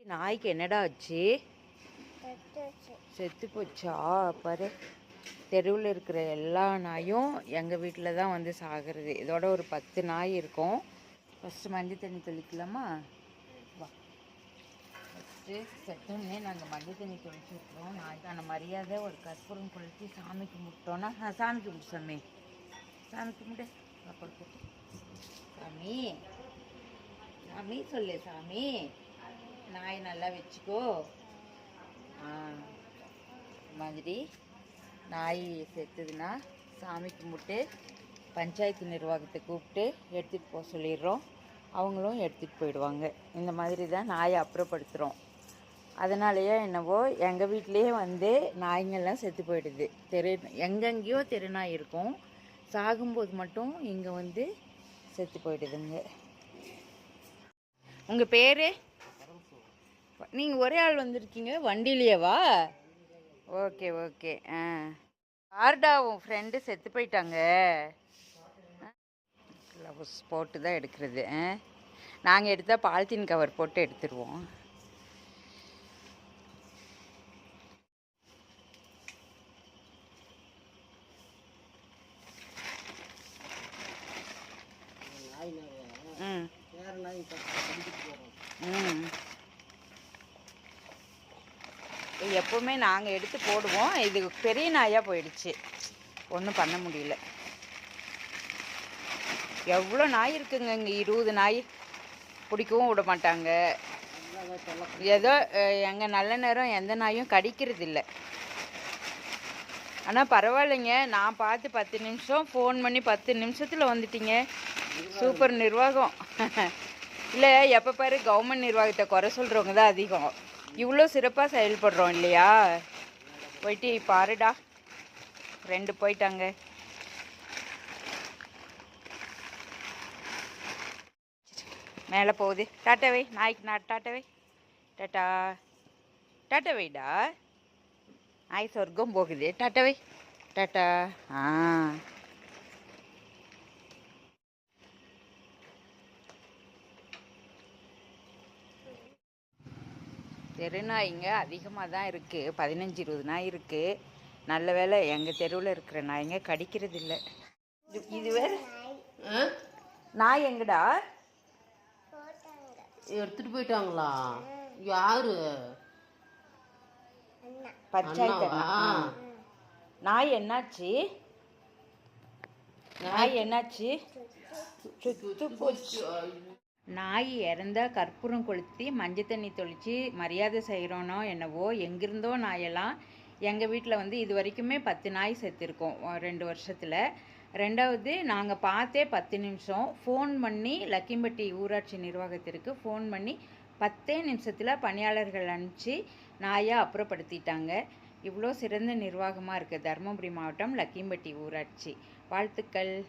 நாய்க்கு என்னடா ஆச்சு? செத்து போச்சா? பாரு. தெருவில் இருக்கிற எல்லா நாயும் எங்கள் வீட்டில் தான் வந்து சாகிறது. இதோட ஒரு பத்து நாய் இருக்கும். ஃபஸ்ட்டு மஞ்சள் தண்ணி தெளிக்கலாமா? வா. ஃபஸ்ட்டு செத்தோன்னே நாங்கள் மஞ்சள் தண்ணி தெளிச்சிருக்கிறோம் நாய்க்கான மரியாதை ஒரு கற்பூரம் கொளுத்தி சாமி கும்பிட்டோன்னா சாமி கும்பிட்டு சாமி. சாமி கும்பிட்டு கொடுத்துட்டு சாமி. சாமி சொல்லு சாமி. நாய் நல்லா வச்சுக்கோ. ஆ மாதிரி நாய் செத்துதுன்னா சாமி கும்பிட்டு பஞ்சாயத்து நிர்வாகத்தை கூப்பிட்டு எடுத்துகிட்டு போக சொல்லிடுறோம். அவங்களும் எடுத்துகிட்டு போயிடுவாங்க. இந்த மாதிரி தான் நாயை அப்புறப்படுத்துகிறோம் அதனாலேயே என்னவோ எங்கள் வீட்லேயே வந்து நாய்ங்கெல்லாம் செத்து போயிடுது. தெரு எங்கெங்கேயோ தெருநாய் இருக்கும். சாகும்போது மட்டும் இங்கே வந்து செத்து போயிடுதுங்க. உங்கள் பேர்? நீங்கள் ஒரே ஆள் வந்திருக்கீங்க வண்டியிலேயேவா? Okay okay. ஆ. ஆர்டா உன் ஃப்ரெண்டு செத்து போயிட்டாங்க. க்ளவுஸ் போட்டு தான் எடுக்கிறது. ஆ. நாங்கள் எடுத்தால் பாலித்தீன் கவர் போட்டு எடுத்துருவோம். ம். ம் இது எப்போவுமே நாங்கள் எடுத்து போடுவோம். இது பெரிய நாயாக போயிடுச்சு. ஒன்றும் பண்ண முடியல. எவ்வளோ நாய் இருக்குங்க இங்கே? இருபது நாய். பிடிக்கவும் விட மாட்டாங்க. ஏதோ எங்கள் நல்ல நேரம் எந்த நாயும் கடிக்கிறது இல்லை ஆனால் பரவாயில்லைங்க. நான் பார்த்து பத்து நிமிஷம் ஃபோன் பண்ணி பத்து நிமிஷத்தில் வந்துட்டீங்க. சூப்பர் நிர்வாகம். இல்லை எப்போ பாரு கவர்மெண்ட் நிர்வாகத்தை குறை சொல்கிறவங்க தான் அதிகம். இவ்வளோ சிறப்பாக செயல்படுறோம் இல்லையா? போயிட்டு பாருடா. ரெண்டு போயிட்டாங்க. மேலே போகுது. டாட்டா வை நாய்க்கு நான் டாட்டாவை டாட்டா. டாட்டாவைடா நாய் சொர்க்கம் போகுது. டாட்டாவை டாட்டா. ஆ. தெரு நாய்ங்க அதிகமாக தான் இருக்குது பதினஞ்சு இருபது நாய் இருக்குது நல்ல வேளை எங்கள் தெருவில் இருக்கிற நாய்ங்க கடிக்கிறது இல்லை இது வேற நாய் எங்கடா? எடுத்துட்டு போயிட்டாங்களா? யாரு? பஞ்சாயத்து. நாய் என்னாச்சு? நாய் என்னாச்சு? சுத்து போச்சு. நாய் இறந்தால் கற்பூரம் கொளுத்தி மஞ்சள் தண்ணி தொளித்து மரியாதை செய்கிறோனோ என்னவோ எங்கிருந்தோ நாயெல்லாம் எங்கள் வீட்டில் வந்து இது வரைக்குமே பத்து நாய் செத்துருக்கோம் ரெண்டு வருஷத்தில். ரெண்டாவது நாங்கள் பார்த்தே பத்து நிமிஷம். ஃபோன் பண்ணி லக்கிம்பட்டி ஊராட்சி நிர்வாகத்திற்கு ஃபோன் பண்ணி பத்தே நிமிஷத்தில் பணியாளர்கள் அனுப்பிச்சு நாயை அப்புறப்படுத்திட்டாங்க. இவ்வளோ சிறந்த நிர்வாகமாக இருக்குது தருமபுரி மாவட்டம் லக்கிம்பட்டி ஊராட்சி. வாழ்த்துக்கள்.